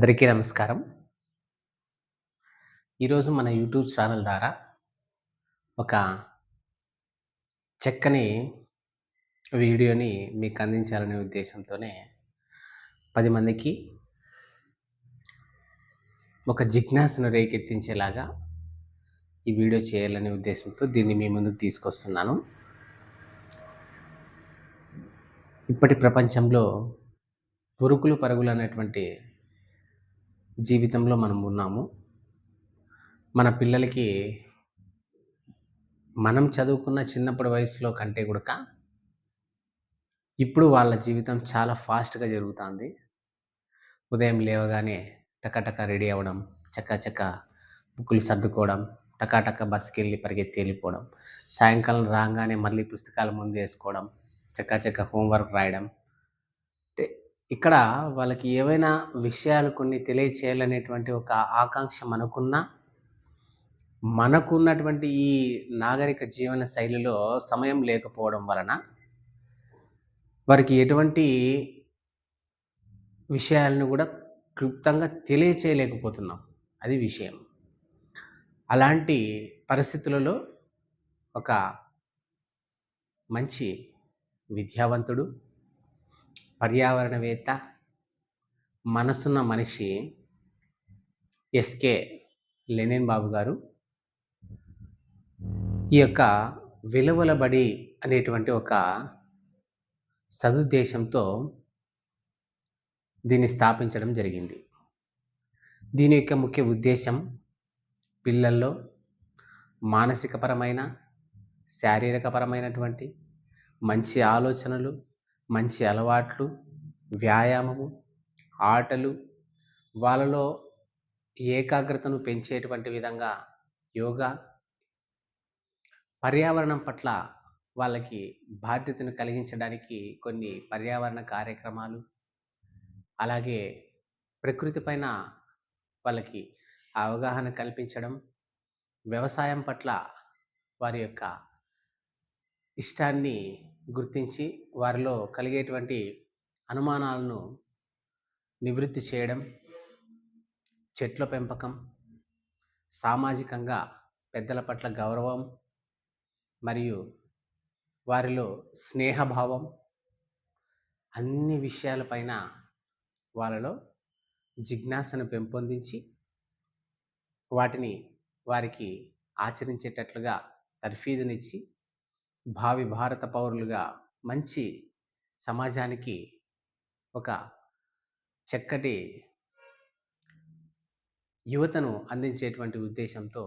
అందరికీ నమస్కారం. ఈరోజు మన యూట్యూబ్ ఛానల్ ద్వారా ఒక చక్కని వీడియోని మీకు అందించాలనే ఉద్దేశంతోనే పది మందికి ఒక జిజ్ఞాసను రేకెత్తించేలాగా ఈ వీడియో చేయాలనే ఉద్దేశంతో దీన్ని మీ ముందుకు తీసుకొస్తున్నాను. ఇప్పటి ప్రపంచంలో పురుకులు పరుగులు అనేటువంటి జీవితంలో మనం ఉన్నాము. మన పిల్లలకి మనం చదువుకున్న చిన్నప్పటి వయసులో కంటే కూడా ఇప్పుడు వాళ్ళ జీవితం చాలా ఫాస్ట్గా జరుగుతుంది. ఉదయం లేవగానే టకటక రెడీ అవ్వడం చక్క చక్క బుక్కులు సర్దుకోవడం టకాటక బస్సుకి వెళ్ళి పరిగెత్తి వెళ్ళిపోవడం సాయంకాలం రాగానే మళ్ళీ పుస్తకాలు ముందు వేసుకోవడం చక్క చక్క హోంవర్క్ రాయడం ఇక్కడ వాళ్ళకి ఏవైనా విషయాలు కొన్ని తెలియచేయాలనేటువంటి ఒక ఆకాంక్ష మనకున్నా మనకున్నటువంటి ఈ నాగరిక జీవన శైలిలో సమయం లేకపోవడం వలన వారికి ఎటువంటి విషయాలను కూడా క్లుప్తంగా తెలియచేయలేకపోతున్నాం. అది విషయం. అలాంటి పరిస్థితులలో ఒక మంచి విద్యావంతుడు పర్యావరణవేత్త మనసున్న మనిషి ఎస్కే లెనిన్ బాబు గారు. ఈ యొక్క విలువల బడి అనేటువంటి ఒక సదుద్దేశంతో దీన్ని స్థాపించడం జరిగింది. దీని యొక్క ముఖ్య ఉద్దేశం పిల్లల్లో మానసికపరమైన శారీరకపరమైనటువంటి మంచి ఆలోచనలు మంచి అలవాట్లు వ్యాయామము ఆటలు వాళ్ళలో ఏకాగ్రతను పెంచేటువంటి విధంగా యోగా పర్యావరణం పట్ల వాళ్ళకి బాధ్యతను కలిగించడానికి కొన్ని పర్యావరణ కార్యక్రమాలు అలాగే ప్రకృతి పైన వాళ్ళకి అవగాహన కల్పించడం వ్యవసాయం పట్ల వారి యొక్క ఇష్టాన్ని గుర్తించి వారిలో కలిగేటువంటి అనుమానాలను నివృత్తి చేయడం చెట్ల పెంపకం సామాజికంగా పెద్దల పట్ల గౌరవం మరియు వారిలో స్నేహభావం అన్ని విషయాలపైన వాళ్ళలో జిజ్ఞాసను పెంపొందించి వాటిని వారికి ఆచరించేటట్లుగా తర్ఫీదునిచ్చి భావి భారత పౌరులుగా మంచి సమాజానికి ఒక చక్కటి యువతను అందించేటువంటి ఉద్దేశంతో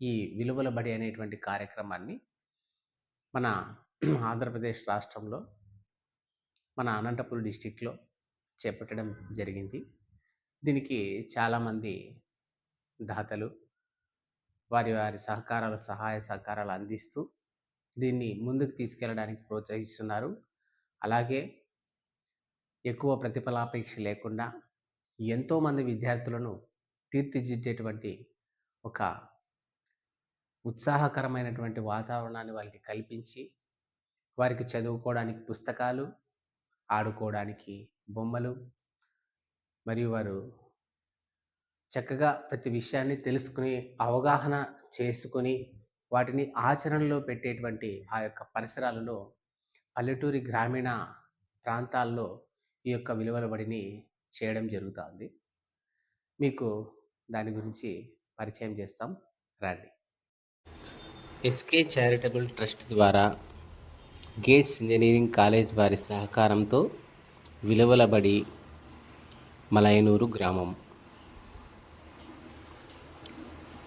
ఈ విలువల బడి అనేటువంటి కార్యక్రమాన్ని మన ఆంధ్రప్రదేశ్ రాష్ట్రంలో మన అనంతపురం డిస్టిక్లో చేపట్టడం జరిగింది. దీనికి చాలామంది దాతలు వారి వారి సహకారాలు సహాయ సహకారాలు అందిస్తూ దీన్ని ముందుకు తీసుకెళ్ళడానికి ప్రోత్సహిస్తున్నారు. అలాగే ఎక్కువ ప్రతిఫలాపేక్ష లేకుండా ఎంతోమంది విద్యార్థులను తీర్చిదిద్దేటువంటి ఒక ఉత్సాహకరమైనటువంటి వాతావరణాన్ని వాళ్ళకి కల్పించి వారికి చదువుకోవడానికి పుస్తకాలు ఆడుకోవడానికి బొమ్మలు మరియు వారు చక్కగా ప్రతి విషయాన్ని తెలుసుకుని అవగాహన చేసుకొని వాటిని ఆచరణలో పెట్టేటువంటి ఆ యొక్క పరిసరాలలో పల్లెటూరి గ్రామీణ ప్రాంతాల్లో ఈ యొక్క విలువల బడిని చేయడం జరుగుతుంది. మీకు దాని గురించి పరిచయం చేస్తాం. రండి. ఎస్కే చారిటబుల్ ట్రస్ట్ ద్వారా గేట్స్ ఇంజనీరింగ్ కాలేజ్ వారి సహకారంతో విలువల బడి మలయనూరు గ్రామం.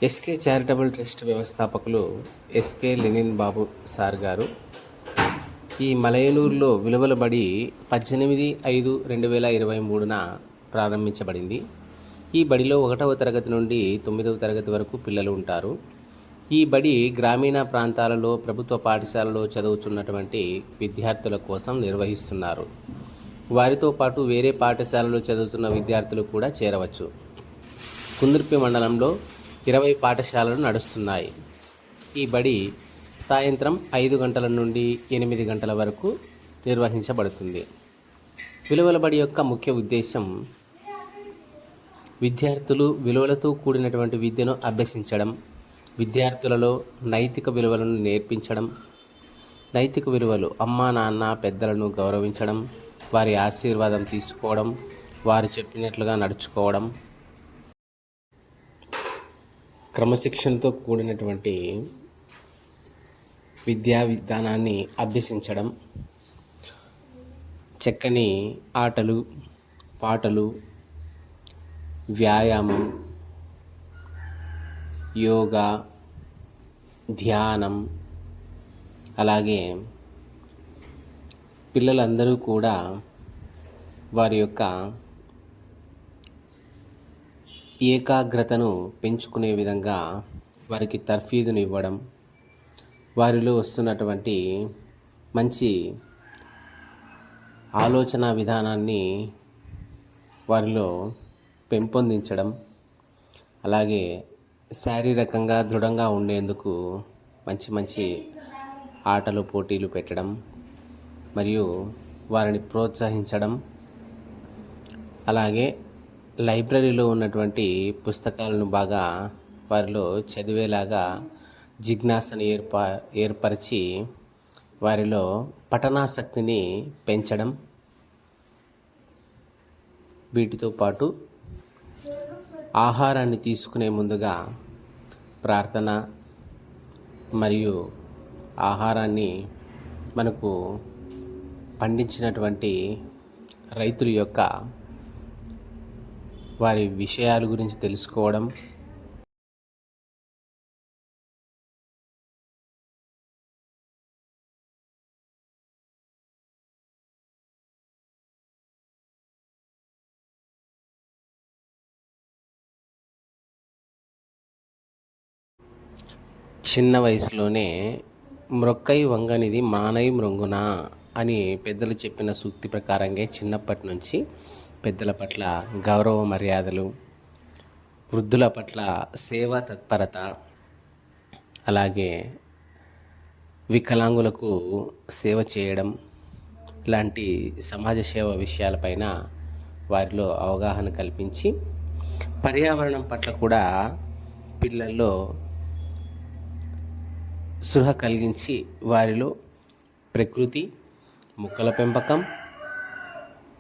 ఎస్కే చారిటబుల్ ట్రస్ట్ వ్యవస్థాపకులు ఎస్కే లెనిన్ బాబు సార్ గారు. ఈ మలయనూరులో విలువలబడి పద్దెనిమిది ఐదు రెండు వేల ఇరవై మూడున ప్రారంభించబడింది. ఈ బడిలో ఒకటవ తరగతి నుండి తొమ్మిదవ తరగతి వరకు పిల్లలు ఉంటారు. ఈ బడి గ్రామీణ ప్రాంతాలలో ప్రభుత్వ పాఠశాలలో చదువుతున్నటువంటి విద్యార్థుల కోసం నిర్వహిస్తున్నారు. వారితో పాటు వేరే పాఠశాలలో చదువుతున్న విద్యార్థులు కూడా చేరవచ్చు. కుందుర్పి మండలంలో ఇరవై పాఠశాలలు నడుస్తున్నాయి. ఈ బడి సాయంత్రం ఐదు గంటల నుండి ఎనిమిది గంటల వరకు నిర్వహించబడుతుంది. విలువల బడి యొక్క ముఖ్య ఉద్దేశం విద్యార్థులు విలువలతో కూడినటువంటి విద్యను అభ్యసించడం విద్యార్థులలో నైతిక విలువలను నేర్పించడం నైతిక విలువలు అమ్మా నాన్న పెద్దలను గౌరవించడం వారి ఆశీర్వాదం తీసుకోవడం వారు చెప్పినట్లుగా నడుచుకోవడం క్రమశిక్షణతో కూడినటువంటి విద్యా విధానాన్ని అభ్యసించడం చక్కని ఆటలు పాటలు వ్యాయామం యోగా ధ్యానం అలాగే పిల్లలందరూ కూడా వారి యొక్క ఏకాగ్రతను పెంచుకునే విధంగా వారికి తర్ఫీదును ఇవ్వడం వారిలో వస్తున్నటువంటి మంచి ఆలోచన విధానాన్ని వారిలో పెంపొందించడం అలాగే శారీరకంగా దృఢంగా ఉండేందుకు మంచి మంచి ఆటలు పోటీలు పెట్టడం మరియు వారిని ప్రోత్సహించడం అలాగే లైబ్రరీలో ఉన్నటువంటి పుస్తకాలను బాగా వారిలో చదివేలాగా జిజ్ఞాసను ఏర్పా ఏర్పరిచి వారిలో పఠనాసక్తిని పెంచడం వీటితో పాటు ఆహారాన్ని తీసుకునే ముందుగా ప్రార్థన మరియు ఆహారాన్ని మనకు పండించినటువంటి రైతుల యొక్క వారి విషయాల గురించి తెలుసుకోవడం. చిన్న వయసులోనే మ్రొక్కై వంగనిది మానై మృంగున అని పెద్దలు చెప్పిన సూక్తి ప్రకారంగా చిన్నప్పటి నుంచి పెద్దల పట్ల గౌరవ మర్యాదలు వృద్ధుల పట్ల సేవా తత్పరత అలాగే వికలాంగులకు సేవ చేయడం లాంటి సమాజ సేవ విషయాలపైన వారిలో అవగాహన కల్పించి పర్యావరణం పట్ల కూడా పిల్లల్లో సృహ కలిగించి వారిలో ప్రకృతి మొక్కల పెంపకం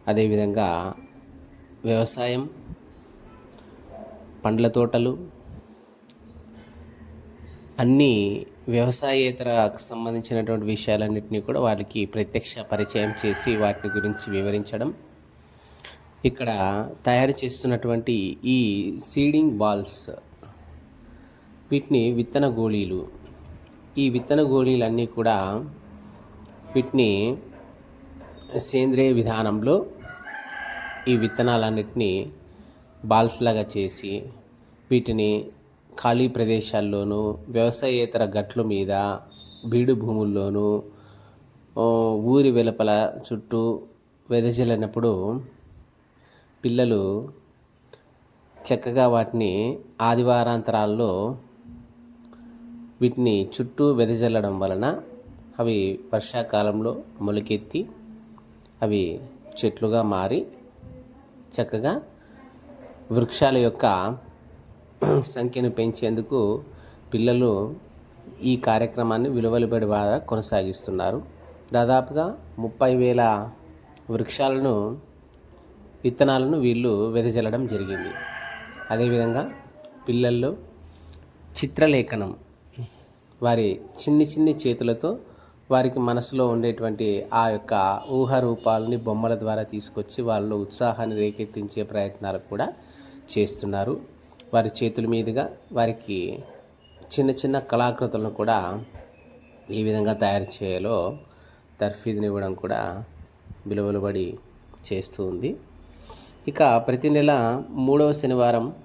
అదేవిధంగా వ్యవసాయం పండ్ల తోటలు అన్నీ వ్యవసాయేతరకు సంబంధించినటువంటి విషయాలన్నింటినీ కూడా వారికి ప్రత్యక్ష పరిచయం చేసి వాటి గురించి వివరించడం. ఇక్కడ తయారు చేస్తున్నటువంటి ఈ సీడింగ్ బాల్స్ వీటిని విత్తన గోళీలు. ఈ విత్తన గోళీలన్నీ కూడా వీటిని సేంద్రియ విధానంలో ఈ విత్తనాలన్నిటినీ బాల్స్ లాగా చేసి వీటిని ఖాళీ ప్రదేశాల్లోనూ వ్యవసాయేతర గట్ల మీద బీడు భూముల్లోనూ ఊరి వెలుపల చుట్టూ వెదజల్లినప్పుడు పిల్లలు చక్కగా వాటిని ఆదివారాంతరాల్లో వీటిని చుట్టూ వెదజల్లడం వలన అవి వర్షాకాలంలో మొలకెత్తి అవి చెట్లుగా మారి చక్కగా వృక్షాల యొక్క సంఖ్యను పెంచేందుకు పిల్లలు ఈ కార్యక్రమాన్ని విలువలుబడి బాగా కొనసాగిస్తున్నారు. దాదాపుగా ముప్పై వేల వృక్షాలను విత్తనాలను వీళ్ళు వెదజల్లడం జరిగింది. అదేవిధంగా పిల్లల్లో చిత్రలేఖనం వారి చిన్ని చిన్ని చేతులతో వారికి మనసులో ఉండేటువంటి ఆ యొక్క ఊహ రూపాలని బొమ్మల ద్వారా తీసుకొచ్చి వాళ్ళలో ఉత్సాహాన్ని రేకెత్తించే ప్రయత్నాలు కూడా చేస్తున్నారు. వారి చేతుల మీదుగా వారికి చిన్న చిన్న కళాకృతులను కూడా ఏ విధంగా తయారు చేయాలో తర్ఫీదుని ఇవ్వడం కూడా విలువలుబడి చేస్తూ ఉంది. ఇక ప్రతి నెల మూడవ శనివారం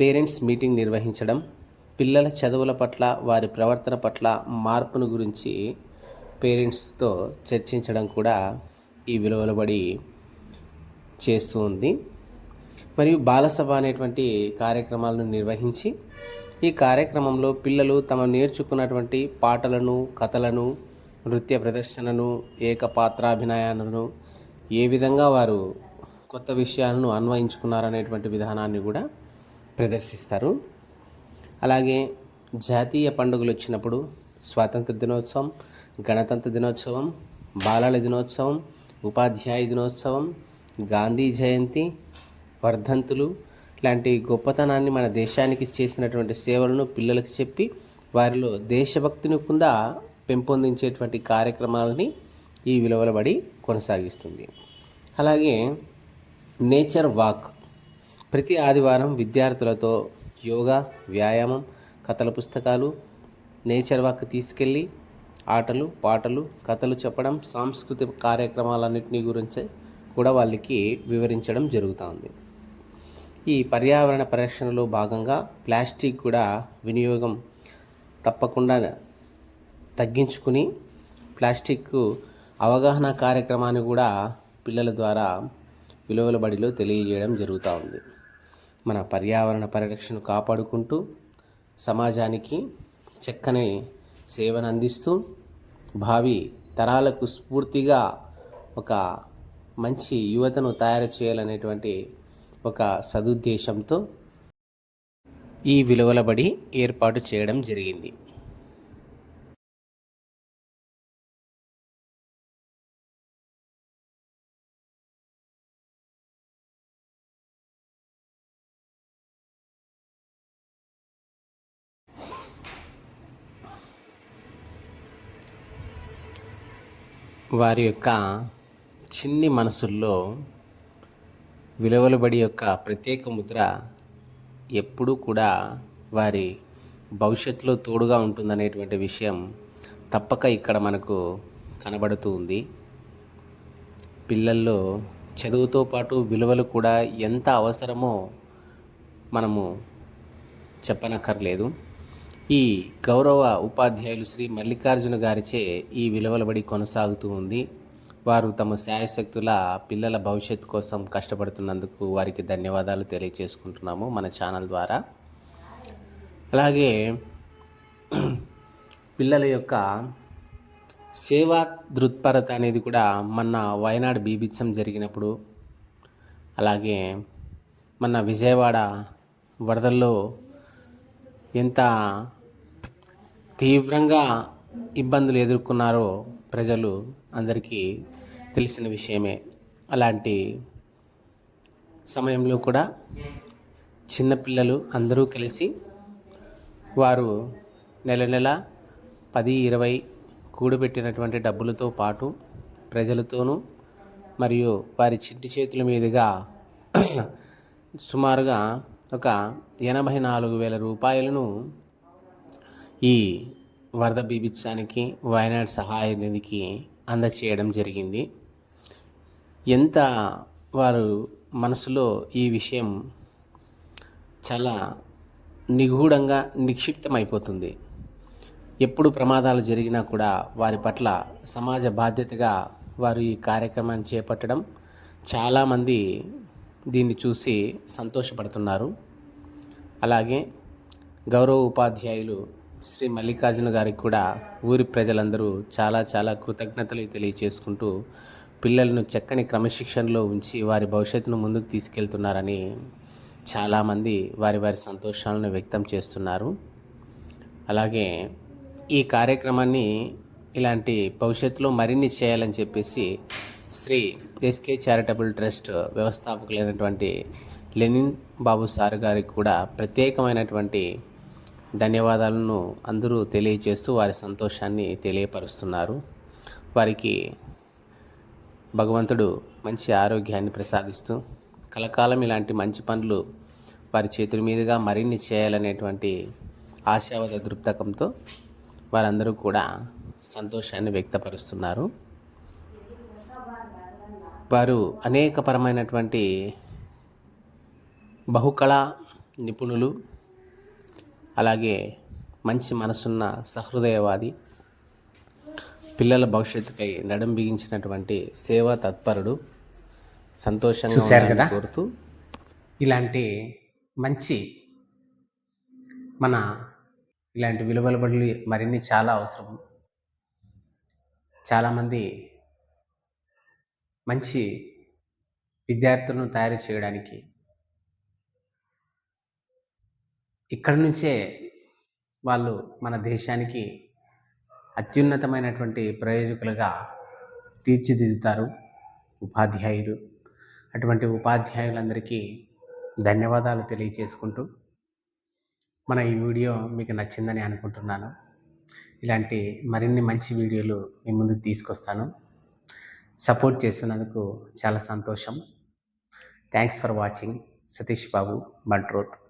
పేరెంట్స్ మీటింగ్ నిర్వహించడం పిల్లల చదువుల పట్ల వారి ప్రవర్తన పట్ల మార్పును గురించి పేరెంట్స్తో చర్చించడం కూడా ఈ విలువలబడి చేస్తూ ఉంది. మరియు బాలసభ అనేటువంటి కార్యక్రమాలను నిర్వహించి ఈ కార్యక్రమంలో పిల్లలు తమ నేర్చుకున్నటువంటి పాటలను కథలను నృత్య ప్రదర్శనను ఏకపాత్రాభినయాలను ఏ విధంగా వారు కొత్త విషయాలను అన్వయించుకున్నారనేటువంటి విధానాన్ని కూడా ప్రదర్శిస్తారు. అలాగే జాతీయ పండుగలు వచ్చినప్పుడు స్వాతంత్ర దినోత్సవం గణతంత్ర దినోత్సవం బాలల దినోత్సవం ఉపాధ్యాయ దినోత్సవం గాంధీ జయంతి వర్ధంతులు లాంటి గొప్పతనాన్ని మన దేశానికి చేసినటువంటి సేవలను పిల్లలకు చెప్పి వారిలో దేశభక్తిని కింద పెంపొందించేటువంటి కార్యక్రమాలని ఈ విలువలబడి కొనసాగిస్తుంది. అలాగే నేచర్ వాక్ ప్రతి ఆదివారం విద్యార్థులతో యోగా వ్యాయామం కథల పుస్తకాలు నేచర్ వాక్ తీసుకెళ్ళి ఆటలు పాటలు కథలు చెప్పడం సాంస్కృతిక కార్యక్రమాలన్నింటినీ గురించి కూడా వాళ్ళకి వివరించడం జరుగుతుంది ఈ పర్యావరణ పరిరక్షణలో భాగంగా ప్లాస్టిక్ కూడా వినియోగం తప్పకుండా తగ్గించుకుని ప్లాస్టిక్ అవగాహన కార్యక్రమాన్ని కూడా పిల్లల ద్వారా విలువల బడిలో తెలియజేయడం జరుగుతూ ఉంది. మన పర్యావరణ పరిరక్షణ కాపాడుకుంటూ సమాజానికి చక్కని సేవను అందిస్తూ భావి తరాలకు స్ఫూర్తిగా ఒక మంచి యువతను తయారు చేయాలనేటువంటి ఒక సదుద్దేశంతో ఈ విలువల బడి ఏర్పాటు చేయడం జరిగింది. వారి యొక్క చిన్ని మనసుల్లో విలువలబడి యొక్క ప్రత్యేక ముద్ర ఎప్పుడూ కూడా వారి భవిష్యత్తులో తోడుగా ఉంటుందనేటువంటి విషయం తప్పక ఇక్కడ మనకు కనబడుతూ ఉంది. పిల్లల్లో చదువుతో పాటు విలువలు కూడా ఎంత అవసరమో మనము చెప్పనక్కర్లేదు. ఈ గౌరవ ఉపాధ్యాయులు శ్రీ మల్లికార్జున గారిచే ఈ విలువలబడి కొనసాగుతూ ఉంది. వారు తమ శాయశక్తుల పిల్లల భవిష్యత్తు కోసం కష్టపడుతున్నందుకు వారికి ధన్యవాదాలు తెలియజేసుకుంటున్నాము మన ఛానల్ ద్వారా. అలాగే పిల్లల యొక్క సేవా దృత్పరత అనేది కూడా మొన్న వయనాడు బీభిత్సం జరిగినప్పుడు అలాగే మన విజయవాడ వరదల్లో ఎంత తీవ్రంగా ఇబ్బందులు ఎదుర్కొన్నారో ప్రజలు అందరికీ తెలిసిన విషయమే. అలాంటి సమయంలో కూడా చిన్నపిల్లలు అందరూ కలిసి వారు నెల నెల పది ఇరవై కూడబెట్టినటువంటి డబ్బులతో పాటు ప్రజలతోనూ మరియు వారి చిట్టి చేతుల మీదుగా సుమారుగా ఒక ఎనభై నాలుగు వేల రూపాయలను ఈ వరద బీభిత్సానికి వయనాడ్ సహాయ నిధికి అందచేయడం జరిగింది. ఎంత వారు మనసులో ఈ విషయం చాలా నిగూఢంగా నిక్షిప్తమైపోతుంది. ఎప్పుడు ప్రమాదాలు జరిగినా కూడా వారి పట్ల సమాజ బాధ్యతగా వారు ఈ కార్యక్రమాన్ని చేపట్టడం చాలామంది దీన్ని చూసి సంతోషపడుతున్నారు. అలాగే గౌరవ ఉపాధ్యాయులు శ్రీ మల్లికార్జున గారికి కూడా ఊరి ప్రజలందరూ చాలా చాలా కృతజ్ఞతలు తెలియచేసుకుంటూ పిల్లలను చక్కని క్రమశిక్షణలో ఉంచి వారి భవిష్యత్తును ముందుకు తీసుకెళ్తున్నారని చాలామంది వారి వారి సంతోషాలను వ్యక్తం చేస్తున్నారు. అలాగే ఈ కార్యక్రమాన్ని ఇలాంటి భవిష్యత్తులో మరిన్ని చేయాలని చెప్పేసి శ్రీ ఎస్కే చారిటబుల్ ట్రస్ట్ వ్యవస్థాపకులైనటువంటి లెనిన్ బాబు సార్ గారికి కూడా ప్రత్యేకమైనటువంటి ధన్యవాదాలను అందరూ తెలియచేస్తూ వారి సంతోషాన్ని తెలియపరుస్తున్నారు. వారికి భగవంతుడు మంచి ఆరోగ్యాన్ని ప్రసాదిస్తూ కలకాలం ఇలాంటి మంచి పనులు వారి చేతుల మీదుగా మరిన్ని చేయాలనేటువంటి ఆశావద దృక్తకంతో వారందరూ కూడా సంతోషాన్ని వ్యక్తపరుస్తున్నారు. వారు అనేకపరమైనటువంటి బహుకళా నిపుణులు అలాగే మంచి మనసున్న సహృదయవాది పిల్లల భవిష్యత్తుకై నడుం బిగించినటువంటి సేవా తత్పరుడు సంతోషంగా కోరుతూ ఇలాంటి మంచి మన ఇలాంటి విలువల బడులు మరిన్ని చాలా అవసరం. చాలామంది మంచి విద్యార్థులను తయారు చేయడానికి ఇక్కడ నుంచే వాళ్ళు మన దేశానికి అత్యున్నతమైనటువంటి ప్రయోజకులుగా తీర్చిదిద్దుతారు ఉపాధ్యాయులు. అటువంటి ఉపాధ్యాయులందరికీ ధన్యవాదాలు తెలియచేసుకుంటూ మన ఈ వీడియో మీకు నచ్చిందని అనుకుంటున్నాను. ఇలాంటి మరిన్ని మంచి వీడియోలు మీ ముందుకు తీసుకొస్తాను. సపోర్ట్ చేస్తున్నందుకు చాలా సంతోషం. Thanks for watching Satish Babu Bantroth